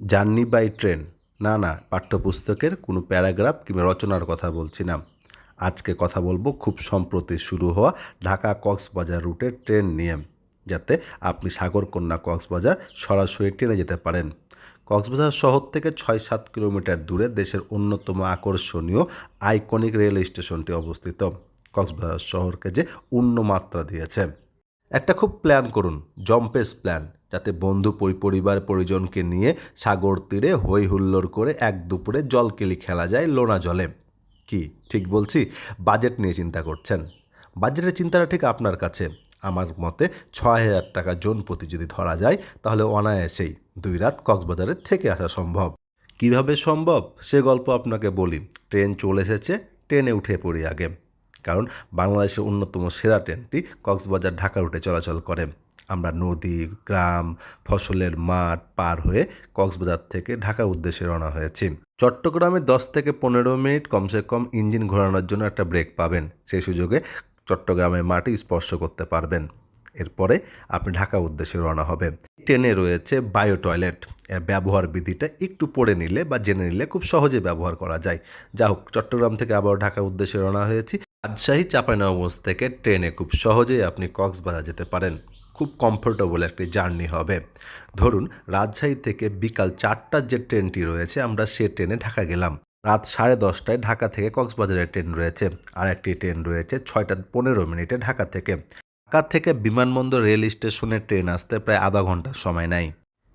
Journey by train. না না, পাঠ্যপুস্তকের কোনো প্যারাগ্রাফ কিংবা রচনার কথা বলছি না। আজকে কথা বলব খুব সম্প্রতি শুরু হওয়া ঢাকা কক্সবাজার রুটের ট্রেন নিয়ে, যাতে আপনি সাগরকন্যা কক্সবাজার সরাসরি ট্রেনে যেতে পারেন। কক্সবাজার শহর থেকে ছয় সাত কিলোমিটার দূরে দেশের অন্যতম আকর্ষণীয় আইকনিক রেল স্টেশনটি অবস্থিত। কক্সবাজার শহরকে যে অন্য মাত্রা দিয়েছে। একটা খুব প্ল্যান করুন জম্পেস প্ল্যান যাতে বন্ধু পরিবার, পরিজনকে নিয়ে সাগর তীরে হই হুল্লোড় করে এক দুপুরে জলকেলি খেলা যায় লোনা জলে। কি? ঠিক বলছি? বাজেট নিয়ে চিন্তা করছেন? বাজেটের চিন্তাটা ঠিক আপনার কাছে। আমার মতে ছয় হাজার টাকা জোন প্রতি যদি ধরা যায়, তাহলে অনায়াসেই দুই রাত কক্সবাজারের থেকে আসা সম্ভব। কীভাবে সম্ভব? সে গল্প আপনাকে বলি। ট্রেন চলে এসেছে, ট্রেনে উঠে পড়ি আগে। কারণ বাংলাদেশের অন্যতম সেরা ট্রেনটি কক্সবাজার ঢাকা রুটে চলাচল করে। আমরা নদী, গ্রাম, ফসলের মাঠ পার হয়ে কক্সবাজার থেকে ঢাকার উদ্দেশ্যে রওনা হয়েছি। চট্টগ্রামে দশ থেকে পনেরো মিনিট কমসে কম ইঞ্জিন ঘোরানোর জন্য একটা ব্রেক পাবেন। সেই সুযোগে চট্টগ্রামের মাটি স্পর্শ করতে পারবেন। এরপরে আপনি ঢাকা উদ্দেশ্যে রওনা হবেন। ট্রেনে রয়েছে বায়ো টয়লেট এর ব্যবহার বিধিটা একটু পড়ে নিলে বা জেনে নিলে খুব সহজে ব্যবহার করা যায়। যা হোক চট্টগ্রাম থেকে আবার ঢাকার উদ্দেশ্যে রওনা হয়েছি। রাজশাহী চাঁপাইনবাবগঞ্জ থেকে ট্রেনে খুব সহজেই আপনি কক্সবাজার যেতে পারেন। খুব কমফোর্টেবল একটি জার্নি হবে। ধরুন, রাজশাহী থেকে বিকাল চারটার যে ট্রেনটি রয়েছে, আমরা সে ট্রেনে ঢাকা গেলাম। রাত সাড়ে দশটায় ঢাকা থেকে কক্সবাজারের ট্রেন রয়েছে। আর একটি ট্রেন রয়েছে ছয়টা পনেরো মিনিটে ঢাকা থেকে। ঢাকা থেকে বিমানবন্দর রেল স্টেশনে ট্রেন আসতে প্রায় আধা ঘণ্টার সময় নেয়।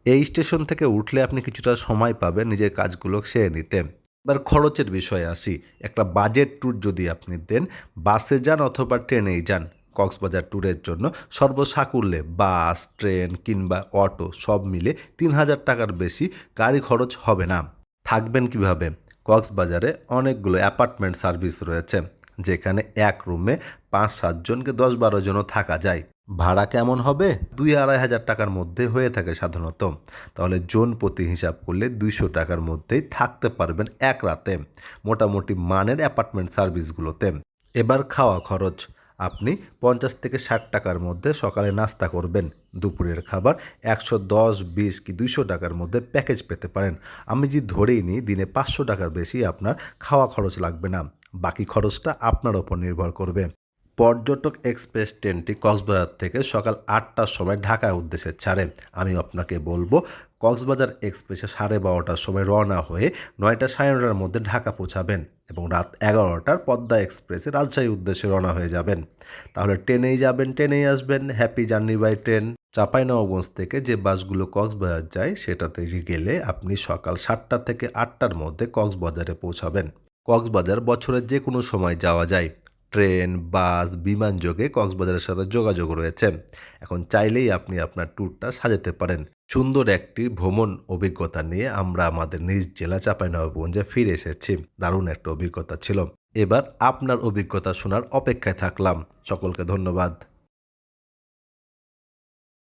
এই স্টেশন থেকে উঠলে আপনি কিছুটা সময় পাবেন নিজের কাজগুলো সেরে নিতে। এবার খরচের বিষয়ে আসি। একটা বাজেট ট্যুর যদি আপনি দেন বাসে যান অথবা ট্রেনেই যান, কক্সবাজার ট্যুরের জন্য সর্বসাকুল্যে বাস ট্রেন কিংবা অটো সব মিলে তিন হাজার টাকার বেশি গাড়ি খরচ হবে না। থাকবেন কীভাবে? কক্সবাজারে অনেকগুলো অ্যাপার্টমেন্ট সার্ভিস রয়েছে, যেখানে এক রুমে পাঁচ সাতজনকে দশ বারো জনও থাকা যায়। ভাড়া কেমন হবে? দুই আড়াই হাজার টাকার মধ্যে হয়ে থাকে সাধারণত। তাহলে জন প্রতি হিসাব করলে দুইশো টাকার মধ্যেই থাকতে পারবেন এক রাতে মোটামুটি মানের অ্যাপার্টমেন্ট সার্ভিসগুলোতে। এবার খাওয়া খরচ। আপনি পঞ্চাশ থেকে ষাট টাকার মধ্যে সকালে নাস্তা করবেন। দুপুরের খাবার একশো দশ, বিশ কি দুইশো টাকার মধ্যে প্যাকেজ পেতে পারেন। আমি যদি ধরেই নিই, দিনে পাঁচশো টাকার বেশি আপনার খাওয়া খরচ লাগবে না। বাকি খরচটা আপনার ওপর নির্ভর করবে। পর্যটক এক্সপ্রেস ট্রেনটি কক্সবাজার থেকে সকাল আটটার সময় ঢাকার উদ্দেশ্যে ছাড়ে। আমি আপনাকে বলব, কক্সবাজার এক্সপ্রেসে সাড়ে বারোটার সময় রওনা হয়ে নয়টা সাড়ে নটার মধ্যে ঢাকা পৌঁছাবেন এবং রাত এগারোটার পদ্মা এক্সপ্রেসে রাজশাহীর উদ্দেশ্যে রওনা হয়ে যাবেন। তাহলে ট্রেনেই যাবেন, ট্রেনেই আসবেন। Happy journey by train Chapainawabganj থেকে যে বাসগুলো কক্সবাজার যায়, সেটাতে গেলে আপনি সকাল সাতটা থেকে আটটার মধ্যে কক্সবাজারে পৌঁছাবেন। কক্সবাজার বছরের যে কোনো সময় যাওয়া যায়। ট্রেন, বাস, বিমান যোগে কক্সবাজারের সাথে যোগাযোগ রয়েছে। এখন চাইলেই আপনি আপনার ট্যুরটা সাজাতে পারেন। সুন্দর একটি ভ্রমণ অভিজ্ঞতা নিয়ে আমরা আমাদের নিজ জেলা চাঁপাইনবাবগঞ্জে ফিরে এসেছি। দারুণ একটা অভিজ্ঞতা ছিল। এবার আপনার অভিজ্ঞতা শোনার অপেক্ষায় থাকলাম। সকলকে ধন্যবাদ।